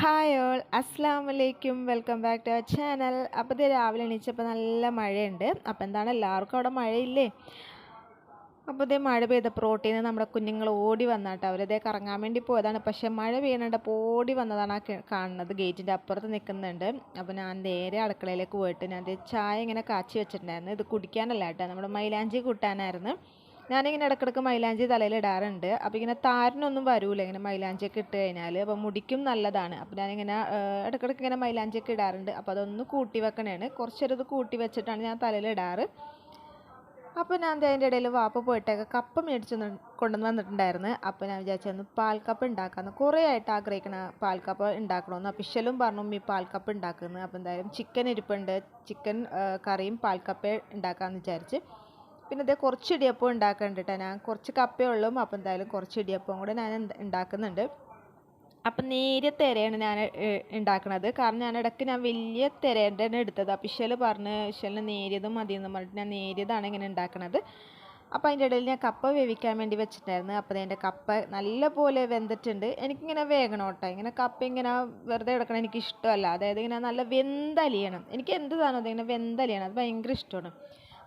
Hi all അസ്സാം വലൈക്കും welcome back to our channel അപ്പോൾ ഇത് രാവിലെ എണീച്ചപ്പോൾ നല്ല മഴയുണ്ട്. അപ്പോൾ എന്താണ് എല്ലാവർക്കും അവിടെ മഴയില്ലേ? അപ്പോൾ ഇതേ മഴ പെയ്തപ്പോൾ റോട്ടിൽ നിന്ന് നമ്മുടെ കുഞ്ഞുങ്ങൾ ഓടി വന്നാട്ടോ. അവരിതേ കറങ്ങാൻ വേണ്ടി പോയതാണ്. പക്ഷേ മഴ പെയ്യണപ്പോൾ ഓടി വന്നതാണ് ആ കാണുന്നത്. ഗേറ്റിന്റെ അപ്പുറത്ത് നിൽക്കുന്നുണ്ട് അപ്പോൾ ഞാൻ നേരെ അടുക്കളയിലേക്ക് പോയിട്ട് ഞാൻ ചായ ഇങ്ങനെ കാച്ചി വെച്ചിട്ടുണ്ടായിരുന്നു. ഇത് കുടിക്കാനല്ല കേട്ടോ. നമ്മുടെ മൈലാഞ്ചി കൂട്ടാനായിരുന്നു. ഞാനിങ്ങനെ ഇടക്കിടക്ക് മൈലാഞ്ചി തലയിൽ ഇടാറുണ്ട്. അപ്പോൾ ഇങ്ങനെ താരനൊന്നും വരൂല. ഇങ്ങനെ മൈലാഞ്ചിയൊക്കെ ഇട്ട് കഴിഞ്ഞാൽ അപ്പോൾ മുടിക്കും നല്ലതാണ്. അപ്പോൾ ഞാനിങ്ങനെ ഇടക്കിടക്ക് ഇങ്ങനെ മൈലാഞ്ചിയൊക്കെ ഇടാറുണ്ട്. അപ്പോൾ അതൊന്ന് കൂട്ടി വെക്കണേണ്. കുറച്ചൊരിത് കൂട്ടി വെച്ചിട്ടാണ് ഞാൻ തലയിൽ ഇടാറ്. അപ്പോൾ ഞാൻ അതിന്റെ ഇടയിൽ വാപ്പ പോയിട്ടൊക്കെ കപ്പ മേടിച്ച് കൊണ്ടുവന്ന് വന്നിട്ടുണ്ടായിരുന്നു. അപ്പോൾ ഞാൻ വിചാരിച്ചു പാൽക്കപ്പ് ഉണ്ടാക്കാമെന്ന് കുറേ ആയിട്ട് ആഗ്രഹിക്കണ പാൽക്കപ്പ് ഉണ്ടാക്കണമെന്ന് അഫിഷ്യലും പറഞ്ഞു ഉമ്മി പാൽക്കപ്പ് ഉണ്ടാക്കുന്നത് അപ്പോൾ എന്തായാലും ചിക്കൻ ഇരിപ്പുണ്ട്. ചിക്കൻ കറിയും പാൽക്കപ്പേ ഉണ്ടാക്കാമെന്ന് വിചാരിച്ച്. പിന്നെ ഇതേ കുറച്ച് ഇടിയപ്പം ഉണ്ടാക്കുന്നുണ്ട് കേട്ടോ ഞാൻ കുറച്ച് കപ്പയേ ഉള്ളൂ. അപ്പോൾ എന്തായാലും കുറച്ച് ഇടിയപ്പം കൂടെ ഞാൻ ഉണ്ടാക്കുന്നുണ്ട്. അപ്പം നേരിയ തിരയാണ് ഞാൻ ഉണ്ടാക്കണത്. കാരണം ഞാൻ ഇടയ്ക്ക് ഞാൻ വലിയ തിരേന്റെ തന്നെ എടുത്തത്. അപ്പം ഇഷൽ പറഞ്ഞ് ഇഷലിന് നേരിയതും എന്ന് പറഞ്ഞിട്ട് ഞാൻ നേരിയതാണ് ഇങ്ങനെ ഉണ്ടാക്കണത്. അപ്പോൾ അതിന്റെ ഇടയിൽ ഞാൻ കപ്പ വേവിക്കാൻ വേണ്ടി വെച്ചിട്ടുണ്ടായിരുന്നു. അപ്പോൾ എന്റെ കപ്പ നല്ലപോലെ വെന്തിട്ടുണ്ട്. എനിക്കിങ്ങനെ വേഗണം കേട്ടോ. ഇങ്ങനെ കപ്പ ഇങ്ങനെ വെറുതെ കിടക്കണം എനിക്ക് ഇഷ്ടമല്ല അതായത് ഇങ്ങനെ നല്ല വെന്തലിയണം. എനിക്ക് എന്ത് സാധനം അതിങ്ങനെ വെന്തലിയണം. അത് ഭയങ്കര ഇഷ്ടമാണ്.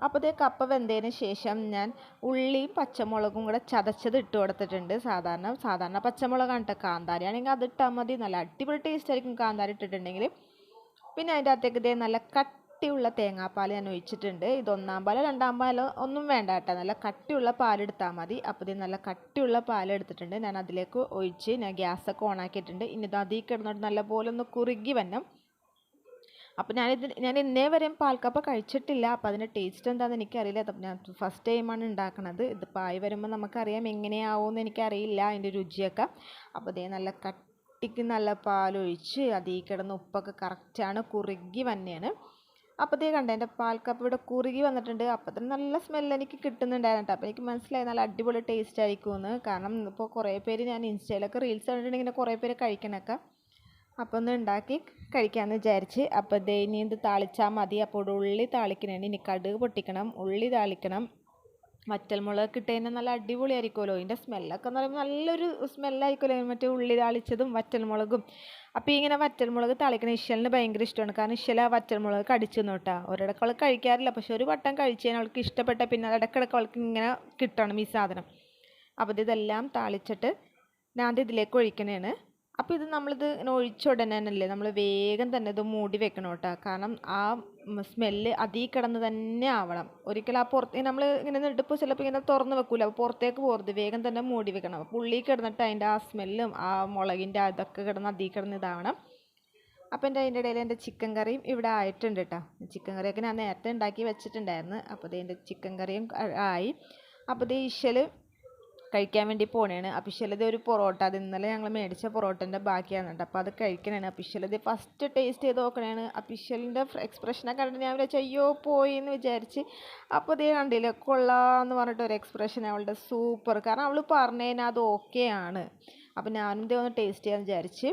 അപ്പോൾ ഇതേ കപ്പ വെന്തതിന് ശേഷം ഞാൻ ഉള്ളിയും പച്ചമുളകും കൂടെ ചതച്ചത് ഇട്ട് കൊടുത്തിട്ടുണ്ട്. സാധാരണ സാധാരണ പച്ചമുളകാണ് കേട്ടോ കാന്താരി. ആണെങ്കിൽ അത് ഇട്ടാൽ മതി. നല്ല അടിപൊളി ടേസ്റ്റ് ആയിരിക്കും കാന്താരി ഇട്ടിട്ടുണ്ടെങ്കിൽ. പിന്നെ അതിന്റെ അകത്തേക്ക് ഇതേ നല്ല കട്ടിയുള്ള തേങ്ങാപ്പാൽ ഞാൻ ഒഴിച്ചിട്ടുണ്ട്. ഇത് ഒന്നാം പാലോ രണ്ടാം പാലോ ഒന്നും വേണ്ട കേട്ടോ. നല്ല കട്ടിയുള്ള പാലെടുത്താൽ മതി. അപ്പോൾ ഇത് നല്ല കട്ടിയുള്ള പാലെടുത്തിട്ടുണ്ട് ഞാൻ അതിലേക്ക് ഒഴിച്ച് ഞാൻ ഗ്യാസൊക്കെ ഓണാക്കിയിട്ടുണ്ട് ഇനി ഇത് അതിൽ നല്ല പോലെ ഒന്ന് കുറുകി വരണം. അപ്പോൾ ഞാനിത് ഞാൻ ഇന്നേ വരെയും പാൽക്കപ്പ കഴിച്ചിട്ടില്ല. അപ്പോൾ അതിന്റെ ടേസ്റ്റ് എന്താണെന്ന് എനിക്കറിയില്ല. അപ്പം ഞാൻ ഫസ്റ്റ് ടൈമാണ് ഉണ്ടാക്കണത് ഇത് പായി വരുമ്പോൾ നമുക്കറിയാം എങ്ങനെയാവുമെന്ന് എനിക്കറിയില്ല അതിന്റെ രുചിയൊക്കെ. അപ്പോൾ ഇതേ നല്ല കട്ടിക്ക് നല്ല പാലൊഴിച്ച് അതീ കിടന്ന് ഉപ്പൊക്കെ കറക്റ്റാണ് കുറുകി വന്നെയാണ്. അപ്പോൾ ഇതേ കണ്ട എന്റെ പാൽക്കപ്പ് ഇവിടെ കുറുകി വന്നിട്ടുണ്ട്. അപ്പോൾ തന്നെ നല്ല സ്മെല്ല് എനിക്ക് കിട്ടുന്നുണ്ടായിരുന്നു കേട്ടോ. അപ്പോൾ എനിക്ക് മനസ്സിലായി നല്ല അടിപൊളി ടേസ്റ്റ് ആയിരിക്കുമെന്ന് കാരണം ഇപ്പോൾ കുറേ പേര് ഞാൻ ഇൻസ്റ്റയിലൊക്കെ റീൽസ് കണ്ടിട്ടുണ്ടെങ്കിൽ ഇങ്ങനെ കുറേ പേര് കഴിക്കണൊക്കെ. അപ്പോൾ ഒന്ന് ഉണ്ടാക്കി കഴിക്കാമെന്ന് വിചാരിച്ച്. അപ്പോൾ ദേ ഇനി ഇത് താളിച്ചാൽ മതി. അപ്പോൾ ഉള്ളി താളിക്കണേണ്ടി ഇനി കടുക് പൊട്ടിക്കണം ഉള്ളി താളിക്കണം. വറ്റൽമുളക് മുളക് കഴിഞ്ഞാൽ നല്ല അടിപൊളിയായിരിക്കുമല്ലോ ഇതിന്റെ സ്മെല്ലൊക്കെ എന്ന് പറയുമ്പോൾ നല്ലൊരു സ്മെല്ലായിരിക്കുമല്ലോ മറ്റേ ഉള്ളി താളിച്ചതും വറ്റൽമുളകും അപ്പോൾ ഇങ്ങനെ വറ്റൽമുളക് താളിക്കണ ഇഷലിന് ഭയങ്കര ഇഷ്ടമാണ്. കാരണം ഇഷല വറ്റൽമുളക് കടിച്ചു നോട്ടാ ഒരിടക്ക് അവൾ കഴിക്കാറില്ല. പക്ഷെ ഒരു വട്ടം കഴിച്ചു കഴിഞ്ഞാൽ അവൾക്ക് ഇഷ്ടപ്പെട്ട പിന്നെ ഇടക്കിടക്ക് അവൾക്ക് ഇങ്ങനെ കിട്ടണം ഈ സാധനം. അപ്പോൾ ഇത് ഇതെല്ലാം താളിച്ചിട്ട് ഞാൻ ഇത് ഇതിലേക്ക് ഒഴിക്കണേണ് അപ്പോൾ ഇത് നമ്മളിത് ഒഴിച്ച ഉടനെ തന്നെയല്ലേ നമ്മൾ വേഗം തന്നെ ഇത് മൂടി വെക്കണം കേട്ടോ. കാരണം ആ സ്മെല്ല് അതീ കിടന്ന് തന്നെ ആവണം. ഒരിക്കലും ആ പുറത്ത് നമ്മൾ ഇങ്ങനെ നെടുപ്പ് ചിലപ്പോൾ ഇങ്ങനെ തുറന്ന് വെക്കൂല. അപ്പോൾ പുറത്തേക്ക് പോകരുത് വേഗം തന്നെ മൂടി വെക്കണം. അപ്പോൾ ഉള്ളിൽ കിടന്നിട്ട് അതിന്റെ ആ സ്മെല്ലും ആ മുളകിന്റെ അതൊക്കെ കിടന്ന് അതീ കിടന്ന് ഇതാവണം. അപ്പോൾ എന്റെ അതിന്റെ ഇടയിൽ എന്റെ ചിക്കൻ കറിയും ഇവിടെ ആയിട്ടുണ്ട് കേട്ടോ. ചിക്കൻ കറിയൊക്കെ ഞാൻ നേരത്തെ ഉണ്ടാക്കി വെച്ചിട്ടുണ്ടായിരുന്നു. അപ്പോൾ ഇത് ചിക്കൻ കറിയും ആയി. അപ്പോൾ ഇത് ഇഷൽ കഴിക്കാൻ വേണ്ടി പോണേണ്. അപ്പിഷലത് ഒരു പൊറോട്ട അത് ഇന്നലെ ഞങ്ങൾ മേടിച്ച പൊറോട്ടന്റെ ബാക്കിയാണ് കേട്ടോ. അപ്പോൾ അത് കഴിക്കണേണ്. അപ്പിഷലത് ഫസ്റ്റ് ടേസ്റ്റ് ചെയ്ത് നോക്കണേണ്. അപ്പിഷലിന്റെ എക്സ്പ്രഷനെ കണ്ടിട്ട് ഞാൻ വിചാരിച്ചു അയ്യോ പോയി എന്ന് വിചാരിച്ച്. അപ്പോൾ ഇതേ കണ്ടില്ലേ കൊള്ളാന്ന് പറഞ്ഞിട്ട് ഒരു എക്സ്പ്രഷൻ അവളുടെ സൂപ്പർ കാരണം അവൾ പറഞ്ഞതിന് അത് ഓക്കെ ആണ്. അപ്പോൾ ഞാനും ഇതേ ഒന്ന് ടേസ്റ്റ് ചെയ്യാമെന്ന് വിചാരിച്ച്.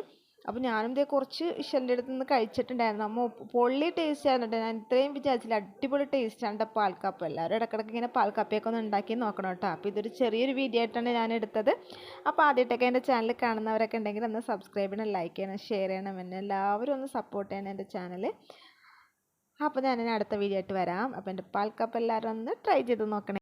അപ്പോൾ ഞാനും ഇതേ കുറച്ച് ഇഷലിന്റെ അടുത്ത് നിന്ന് കഴിച്ചിട്ടുണ്ടായിരുന്നു. അമ്മ പൊള്ളി ടേസ്റ്റ് ആയിരുന്നു ഞാൻ ഇത്രയും വിചാരിച്ചില്ല. അടിപൊളി ടേസ്റ്റ് ആണ് കേട്ടോ പാൽക്കാപ്പ്. എല്ലാവരും ഇടക്കിടക്ക് ഇങ്ങനെ പാൽക്കാപ്പിയൊക്കെ ഒന്ന് ഉണ്ടാക്കി നോക്കണം കേട്ടോ അപ്പോൾ ഇതൊരു ചെറിയൊരു വീഡിയോ ആയിട്ടാണ് ഞാൻ എടുത്തത്. അപ്പോൾ ആദ്യമായിട്ടൊക്കെ എന്റെ ചാനൽ കാണുന്നവരൊക്കെ ഉണ്ടെങ്കിൽ ഒന്ന് സബ്സ്ക്രൈബ് ചെയ്യണം ലൈക്ക് ചെയ്യണം ഷെയർ ചെയ്യണം. എന്നെ എല്ലാവരും ഒന്ന് സപ്പോർട്ട് ചെയ്യണം എന്റെ ചാനൽ അപ്പോൾ ഞാൻ അടുത്ത വീഡിയോ ആയിട്ട് വരാം. അപ്പോൾ എന്റെ പാൽക്കാപ്പ് എല്ലാവരും ഒന്ന് ട്രൈ ചെയ്ത് നോക്കണേ.